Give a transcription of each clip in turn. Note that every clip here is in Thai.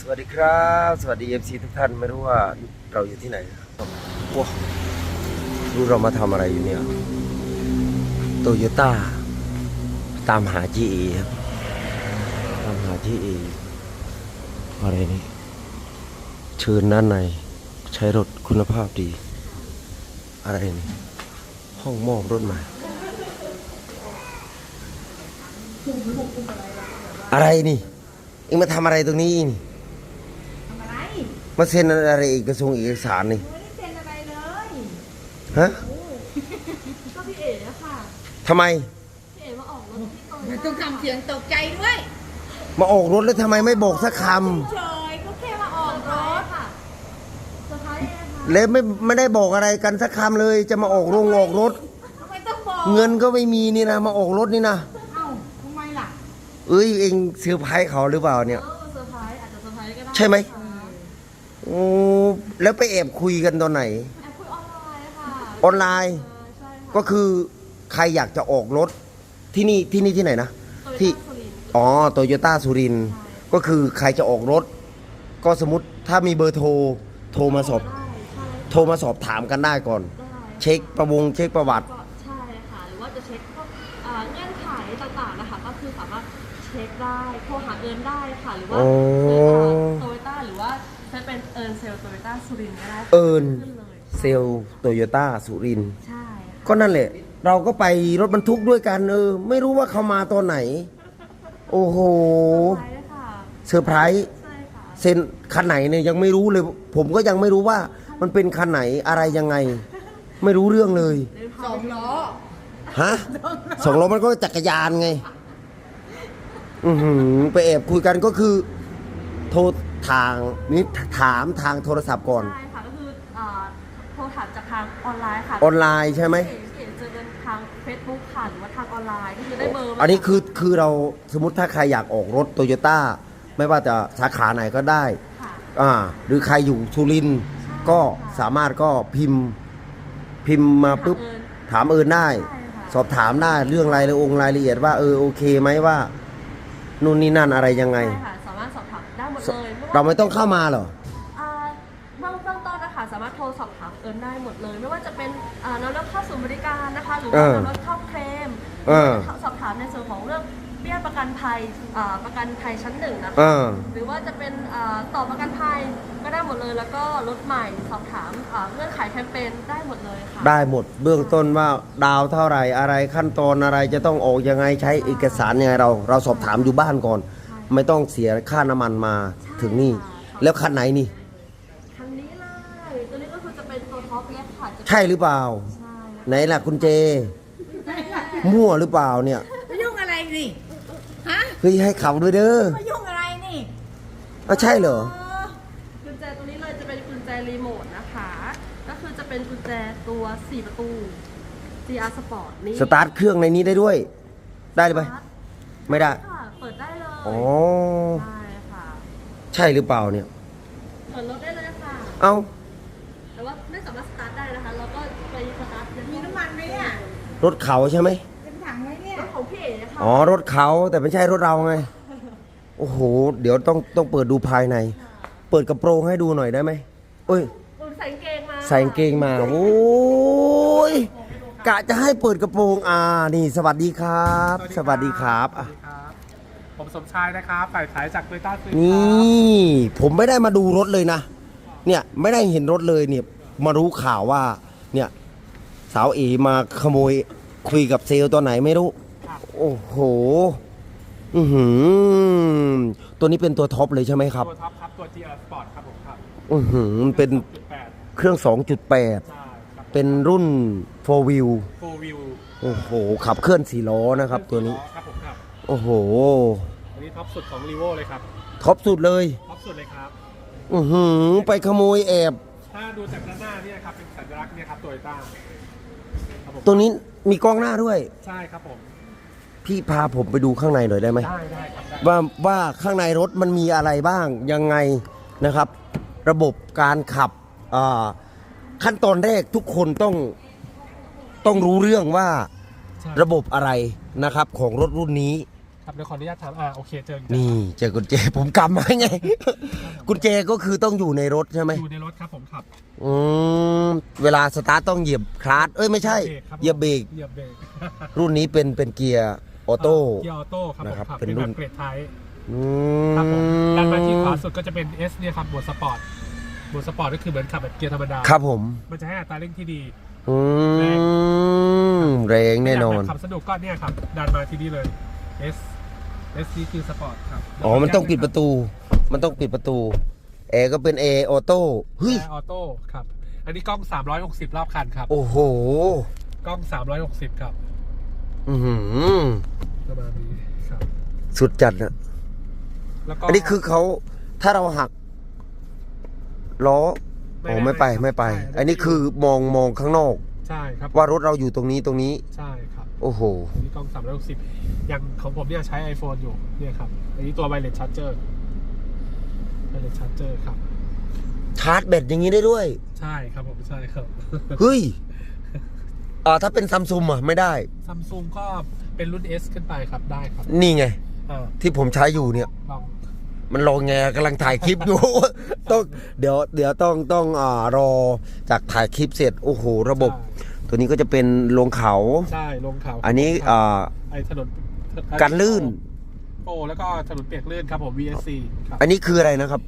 สวัสดีครับ สวัสดีเอฟซีทุกท่านไม่รู้ว่าเราอยู่ที่ไหนนะครับว้าวรู้เรามาทำอะไรอยู่เนี่ยโตโยต้าตามหา GE ครับตามหา GE อะไรนี่เชิญด้านใน ใช้รถคุณภาพดี อะไรนี่ห้องมอบรถใหม่อะไรนี่เอ็งมาทำอะไรตรงนี้นี่ทำอะไร มาเซ็นอะไรเอกสารเอกสารนี่ไม่ได้เซ็นอะไรเลยฮะก็พี่เอ๋อะค่ะทำไม พี่เอ๋มาออกรถที่ตรงไม่ต้องทำเสียงตกใจด้วยมาออกรถแล้วทำไมไม่บอกสักคเฉยก็แค่มาออกรถค่ะเซอร์ไพรส์นะคะำแล้วไม่ไม่ได้บอกอะไรกันสักคำเลย จะมาออกโรงออกรถ ทำไมต้องบอกเงินก็ไม่มีนี่นะมาออกรถนี่นะเอ้าทำไมล่ะเอ้ยเอ็งเซอร์ไพรส์เขาหรือเปล่าเนี่ย เออเซอร์ไพรส์อาจจะเซอร์ไพรส์ก็ได้ใช่ไหม ค่ะ โอ้แล้วไปแอบคุยกันตอนไหน แอบคุยออนไลน์ค่ะออนไลน์เออใช่ค่ะก็คือใครอยากจะออกรถที่นี่ที่นี่ที่ไหนนะ ที่ โตโยต้าสุรินทร์อ๋อโตโยต้าสุรินทร์ก็คือใครจะออกรถ ก็สมมติถ้ามีเบอร์โทร โทรมาสอบ ได้ใช่โทรมาสอบถามกันได้ก่อน ได้เช็คประวงเช็คประวัติ ก็ใช่ค่ะ หรือว่าจะเช็คพวกอ่าเงื่อนไขต่างๆนะคะ ก็คือสามารถเช็คได้ โทรหาเอิญได้ค่ะ หรือว่าอ๋อโตโยต้า หรือว่าใช้เป็นเอิญเซลโตโยต้าสุรินทร์ก็ได้ค่ะเอิญขึ้นเลย เซลโตโยต้าสุรินทร์ใช่ค่ะก็นั่นแหละ เราก็ไปรถบรรทุกด้วยกันเออ ไม่รู้ว่าเขามาตอนไหน โอ้โหใช่ค่ะ เซอร์ไพรส์ใช่ค่ะ เซ็นคันไหนเนี่ยยังไม่รู้เลย ผมก็ยังไม่รู้ว่ามันเป็นคันไหนอะไรยังไง ไม่รู้เรื่องเลยสองล้อ ฮะสองล้อมันก็จักรยานไง อือหือไปแอบคุยกันก็คือ โทร ทางนี่ถามทางโทรศัพท์ก่อน ใช่ค่ะก็คืออ่าโทรถามจากทางออนไลน์ค่ะออนไลน์ใช่ไหม เห็นเห็นเจอกันทาง Facebook ค่ะหรือว่าทางออนไลน์ก็คือได้เบอร์มาอันนี้คือคือเราสมมติถ้าใครอยากออกรถโตโยต้าไม่ว่าจะสาขาไหนก็ได้ค่ะ อ่าหรือใครอยู่สุรินทร์ก็สามารถก็พิมพ์พิมพ์มาปุ๊บ ถามเอิญได้ ใช่ค่ะ สอบถามได้เรื่องรายละองค์รายละเอียดว่าเออโอเคไหมว่านู่นนี่นั่นอะไรยังไง ใช่ค่ะสา มารถสอบถามได้หมดเลยไม่ว่าเราไม่ต้องเข้ามาเหรอ อ่าเบื้องเบื้องต้นนะคะสามารถโทรสอบถามเอิญได้หมดเลย ไม่ว่าจะเป็นอ่านำรถเข้าศูนย์บริการนะคะ หรือว่าเออนำรถเข้าเคลมเออสอบถามในส่วนของเรื่องเบี้ยประกันภัยอ่าประกันภัยชั้นหนึ่งนะคะเออหรือว่าจะเป็นอ่าต่อประกันภัยก็ได้หมดเลย แล้วก็รถใหม่สอบถามอ่าเงื่อนไขแคมเปญได้หมดเลยค่ะ ได้หมดเบื้องต้นว่าดาวเท่าไหร่อะไรขั้นตอนอะไรจะต้องออกยังไงใช้เอกสารยังไงเรา เราสอบถามอยู่บ้านก่อน ไม่ต้องเสียค่าน้ำมันมาถึงนี่ แล้วคันไหนนี่ คันนี้เลยตัวนี้ก็คือจะเป็นตัวท็อปเลยค่ะจะเป็นใช่หรือเปล่า ใช่ไหนล่ะคุณเจ มั่วหรือเปล่าเนี่ยมายุ่งอะไรนี่ ฮะเฮ้ยให้ขับด้วยเด้อมายุ่งอะไรนี่อ้าวใช่เหรอ เออกุญแจตัวนี้เลยจะเป็นกุญแจรีโมทนะคะ ก็คือจะเป็นกุญแจตัว4ประตู GR Sport นี่สตาร์ทเครื่องในนี้ได้ด้วย ได้ไหมไม่ได้ ค่ะเปิดได้เลย อ๋อ ใช่ค่ะใช่หรือเปล่าเนี่ย เปิดรถได้เลยค่ะ เอ้า แต่ว่าไม่สามารถสตาร์ทได้นะคะเราก็ไปสตาร์ทในมีน้ำมันไหมเนี่ยรถเขาใช่ไหม เป็นถังไหมเนี่ยรถของพี่เอ๋นะคะอ๋อ รถเขาแต่ไม่ใช่รถเราไง โอ้โห เดี๋ยวต้องต้องเปิดดูภายใน เปิดกระโปรงให้ดูหน่อยได้ไหมเอ้ย คุณใส่กางเกงมาใส่กางเกงมา โอ้ย กะจะให้เปิดกระโปรง อ่า นี่ สวัสดีครับ สวัสดีครับอะสวัสดีครับ ผมสมชายนะครับฝ่ายขายจากโตโยต้าซีนี่ ผมไม่ได้มาดูรถเลยนะ เนี่ยไม่ได้เห็นรถเลยเนี่ยมารู้ข่าวว่า เนี่ยสาวเอมาขโมยคุยกับเซลล์ตัวไหนไม่รู้ โอ้โห อือหือ ตัวนี้เป็นตัวท็อปเลยใช่ไหมครับ ตัวท็อปครับ ตัว GR Sport ครับผมครับอือหือ เป็น8เครื่อง 2.8 ใช่ครับเป็นรุ่น 4 wheel 4 wheel โอ้โห ขับเคลื่อนสี่ล้อนะครับตัวนี้ ครับผมครับ โอ้โห อันนี้ท็อปสุดของ r ีโวเลยครับ ท็อปสุดเลย ท็อปสุดเลยครับ อือหือ ไปขโมยแอบ ถ้าดูจากด้านหน้าเนี่ยครับ เป็นสัญลักษณ์เนี่ยครับโตโยต้าครับผมตัวนี้มีกล้องหน้าด้วย ใช่ครับผม พี่พาผมไปดูข้างในหน่อยได้ไหม ได้ได้ครับได้ว่าว่าข้างในรถมันมีอะไรบ้างยังไงนะครับ ระบบการขับอ่าขั้นตอนแรกทุกคนต้องต้องรู้เรื่องว่า ใช่ระบบอะไรนะครับของรถรุ่นนี้ ครับเดี๋ยวขออนุญาตถามอ่าโอเคเจออยู่นี่เจอกุญแจผมกำมาไง กุญแจก็คือต้องอยู่ในรถใช่ไหมอยู่ในรถครับผมขับอืมเวลาสตาร์ทต้องเหยียบคลาสเอ้ยไม่ใช่เบรกครับเหยียบเบรกเหยียบเบรกรุ่นนี้เป็นเป็นเกียร์ออโต้ เกียร์ออโต้ครับผมนะครับขับเป็เป็นนรุ่แบน บเกรดไทยอืครับผมด้านมาที่ขวามสุดก็จะเป็น S เนี่ยครับโหมดสปอร์ตโหมดสปอร์ตก็คือเหมือนขับแบบเกียร์ธรรมดาครับผมมันจะให้อัตราเร่งที่ดีอืมแรงแน่นอนยากแบบขับสนุกก็เนี่ยครับดันมาที่นี่เลย S S นี่คือสปอร์ตครับอ๋อ มันต้องปิดประตู มันต้องปิดประตูแอร์ก็เป็นแอร์ออโต้เฮ้ยแอร์ออโต้ครับ อันนี้กล้อง 360 รอบคันครับ โอ้โห กล้อง 360 ครับ อือหือประมาณนี้ครับ สุดจัดนะแล้วก็อันนี้คือเขาถ้าเราหักล้ออ๋อไม่ไปไม่ไปใช่อันนี้คือมองมองข้างนอก ใช่ครับว่ารถเราอยู่ตรงนี้ตรงนี้ ใช่ครับ โอ้โหอันนี้กล้อง360อย่างของผมเนี่ยใช้ iPhone อยู่เนี่ยครับ อันนี้ตัว Wireless Charger Wireless Charger ครับชาร์จแบตอย่างนี้ได้ด้วย ใช่ครับผมใช่ครับ เฮ้ยอ่าถ้าเป็นซัมซุงอะไม่ได้ซัมซุงก็เป็นรุ่น S ขึ้นไปครับได้ครับ นี่ไงอ่าที่ผมใช้อยู่เนี่ยลอง มันรอแงกำลังถ่ายคลิปอยู่ ต้องเดี๋ยวเดี๋ยวต้องต้องอ่ารอจากถ่ายคลิปเสร็จโอ้โหระบบ ตัวนี้ก็จะเป็นลงเขา ใช่ลงเขาอันนี้อ่าไอถนนกันลื่นโอ้แล้วก็ถนนเปียกลื่นครับผม VSC ครับอันนี้คืออะไรนะครับ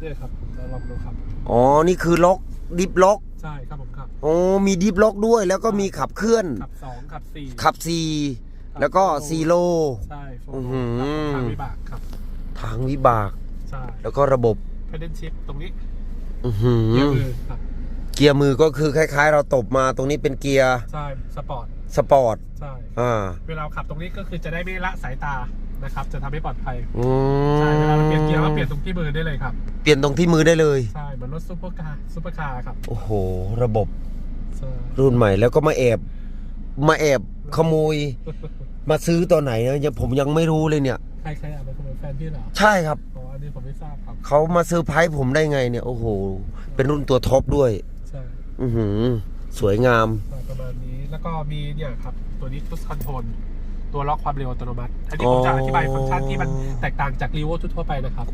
เนี่ยครับเราลองดูครับอ๋อนี่คือล็อกดิฟล็อกใช่ครับผมครับอ๋อมีดิฟล็อกด้วย แล้วก็มีขับเคลื่อน ขับสองขับสี่ขับซีแล้วก็ซีโร่ใช่โฟอื้อหือทางวิบากครับ ทางวิบาก ใช่แล้วก็ระบบ เพดนชิปตรงนี้อื้อหือเกียร์มือครับเกียร์มือก็คือคล้าย ๆ เราตบมาตรงนี้เป็นเกียร์ใช่สปอร์ตสปอร์ต ใช่ อ่า เวลาขับตรงนี้ก็คือจะได้ไม่ละสายตานะครับ จะทำให้ปลอดภัยอืใช่เวลาเราเปลี่ยนเกียร์ก็มเปลี่ยนตรงที่มือได้เลยครับ เปลี่ยนตรงที่มือได้เลย ใช่เหมือนรถซุปเปอร์คาร์ซุปเปอร์คาร์ครับโอ้โห ระบบใช่รุ่นใหม่แล้วก็มาแอบ มาแอบขโมย มาซื้อตอนไหนนะยังผมยังไม่รู้เลยเนี่ย ใครใครอะเป็นขโมยแฟนพี่เหรอใช่ครับอ๋ออันนี้ผมไม่ทราบครับเขามาซื้อร์ไพรส์ผมได้ไงเนี่ย โอ้โห เป็นรุ่นตัวท็อปด้วย ใช่อือหือ สวยงาม ประมาณนี้แล้วก็มีเนี่ยครับ ตัวนี้ Cruise Control ตัวล็อกความเร็วอัตโนมัติ อันนี้ผมจะอธิบายฟังก์ชันที่มันแตกต่างจากรีโวทั่วๆไปนะครับ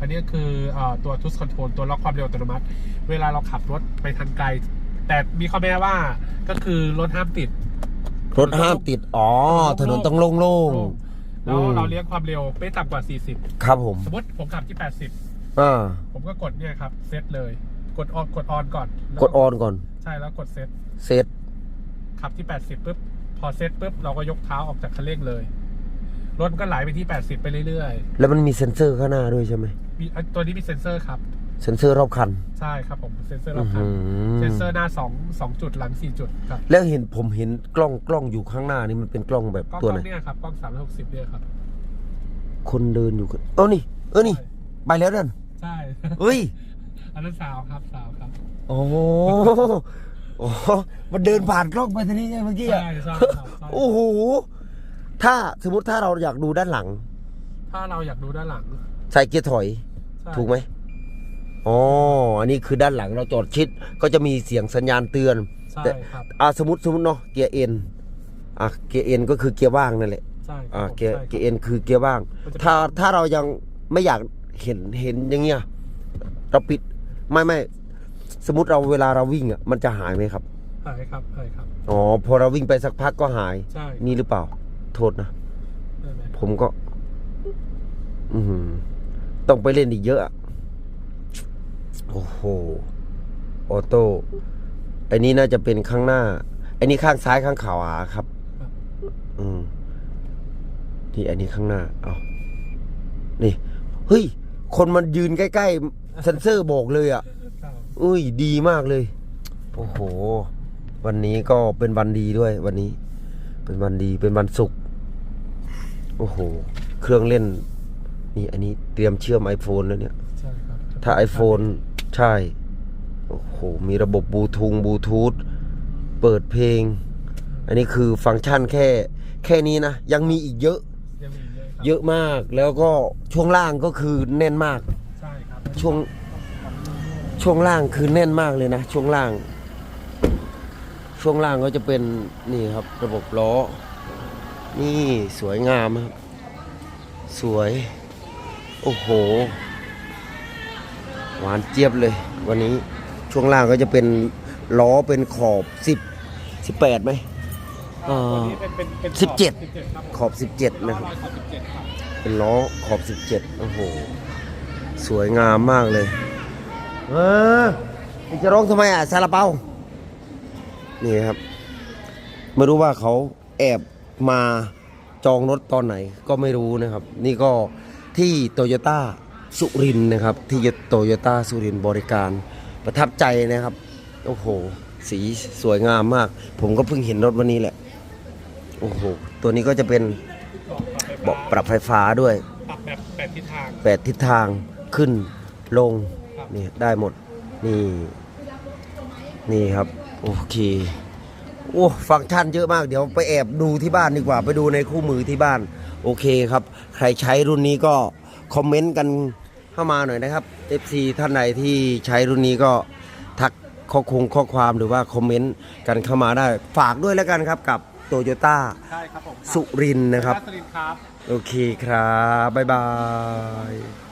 อันนี้คือเอ่อตัว Cruise Control ตัวล็อกความเร็วอัตโนมัติ เวลาเราขับรถไปทางไกล แต่มีข้อแม้ว่าก็คือรถห้ามติด รถห้ามติด อ๋อ ถนนต้องโล่ง แล้วอืมเราเลี้ยงความเร็วไม่ต่ำกว่าๆครับผม40สมมติผมขับที่ อ่า 80 ผมก็กดเนี่ยครับเซตเลย กดออนกดออนก่อนแล้วกดออนก่อน ใช่แล้วกดเซตเซตขับที่ 80ปุ๊บพอเซตปุ๊บเราก็ยกเท้าออกจากคันเร่งเลยรถมันก็ไหลไปที่ 80 ไปเรื่อยแล้วมันมีเซ็นเซอร์ข้างหน้าด้วยใช่ไหมๆมีอะตัวนี้มีเซ็นเซอร์ครับ เซ็นเซอร์รอบคัน ใช่ครับผมเซ็นเซอร์รอบคันอื้อหือ เซ็นเซอร์หน้า2 2จุดหลัง4จุดครับแล้วเห็นผมเห็นกล้องกล้องอยู่ข้างหน้านี่มันเป็นกล้องแบบกล้องตัวกไหล้นองเนี่ยครับกล้อง360เนี่ยครับคนเดินอยู่กันเออนี่ เออนี่ ไปแล้วนั่นใช่เฮ้ย อันนั้นสาวครับสาวครับโอ้โหโอ้โหมันเดินผ่านกล้องไปทีนี้ไงเมื่อกี้ใช่อะใช่ครับใช่โอ้โห ถ้าสมมติถ้าเราอยากดูด้านหลัง ถ้าเราอยากดูด้านหลังใส่เกียร์ถอย ใช่ถูกไหม อ๋อ อันนี้คือด้านหลังเราจอดชิดก็จะมีเสียงสัญญาณเตือน ใช่แต่ ครับอ่าสมมติสมมติเนาะเกียร์เอ็นอะเกียร์เอ็นก็คือเกียร์ว่างนั่นแหละใช่คอ่ารับผมเกียร์ใช่ครับ เกียร์เอ็นคือเกียร์ว่าง มันจะถ้าถ้าเรายังไม่อยากเห็นเห็นอย่างเงี้ยเราปิดไม่ไม่สมมติเราเวลาเราวิ่งอะมันจะหายไหมครับหายครับหายครับ อ๋อพอเราวิ่งไปสักพักก็หาย ใช่นี่หรือเปล่า โทษนะ ได้ไหมผมก็ อือหือต้องไปเล่นอีกเยอะอะ โอ้โห ออโต้อันนี้น่าจะเป็นข้างหน้า อันนี้ข้างซ้ายข้างขวาครับครับอืมนี่อันนี้ข้างหน้า เอานี่ เฮ้ย คนมันยืนใกล้ๆเซนเซอร์บอกเลยอะครับอุ้ย ดีมากเลย โอ้โห วันนี้ก็เป็นวันดีด้วย วันนี้ เป็นวันดี เป็นวันศุกร์ โอ้โห เครื่องเล่น นี่อันนี้เตรียมเชื่อม iPhone แล้วเนี่ยใช่ครับถ้า iPhone ใช่ โอ้โห มีระบบบลูทูธบลูทูธเปิดเพลง อันนี้คือฟังก์ชันแค่แค่นี้นะ ยังมีอีกเยอะ ยังมีเยอะครับเยอะมาก แล้วก็ช่วงล่างก็คือแน่นมาก ใช่ครับช่วงช่วงล่างคือแน่นมากเลยนะ ช่วงล่าง ช่วงล่างก็จะเป็นนี่ครับ ระบบล้อ นี่สวยงามครับ สวย โอ้โห หวานเจี๊ยบเลย วันนี้ช่วงล่างก็จะเป็นล้อเป็นขอบสิบสิบแปดไหมอ่าตัวนี้เป็นเป็นเป็นสิบเจ็ดครับขอบสิบเจ็ดนะครับร้อยขอบสิบเจ็ดครับ เป็นล้อขอบสิบเจ็ดโอ้โห สวยงามมากเลย เออนี่จะร้องทำไมอะซาลาเปา นี่ครับ ไม่รู้ว่าเขาแอบมาจองรถตอนไหนก็ไม่รู้นะครับ นี่ก็ที่โตโยต้า สุรินทร์นะครับ ที่โตโยต้าสุรินทร์บริการ ประทับใจนะครับ โอ้โห สีสวยงามมาก ผมก็เพิ่งเห็นรถวันนี้แหละ โอ้โห ตัวนี้ก็จะเป็นเบาะปรับไฟฟ้าด้วย ปรับแบบแปดทิศทาง แปดทิศทางขึ้นลงครับ นี่ได้หมด นี่ นี่ครับ โอเค โอ้ฟังก์ชันเยอะมากเดี๋ยวไปแอบดูที่บ้านดีกว่า ไปดูในคู่มือที่บ้าน โอเคครับ ใครใช้รุ่นนี้ก็ คอมเมนต์กันเข้ามาหน่อยนะครับ FC ท่านใดที่ใช้รุ่นนี้ก็ทักข้อคงข้อความหรือว่าคอมเมนต์กันเข้ามาได้ ฝากด้วยแล้วกันครับกับโตโยต้าใช่ครับผมสุรินทร์นะครับ สุรินทร์ครับ โอเคครับ บ๊ายบาย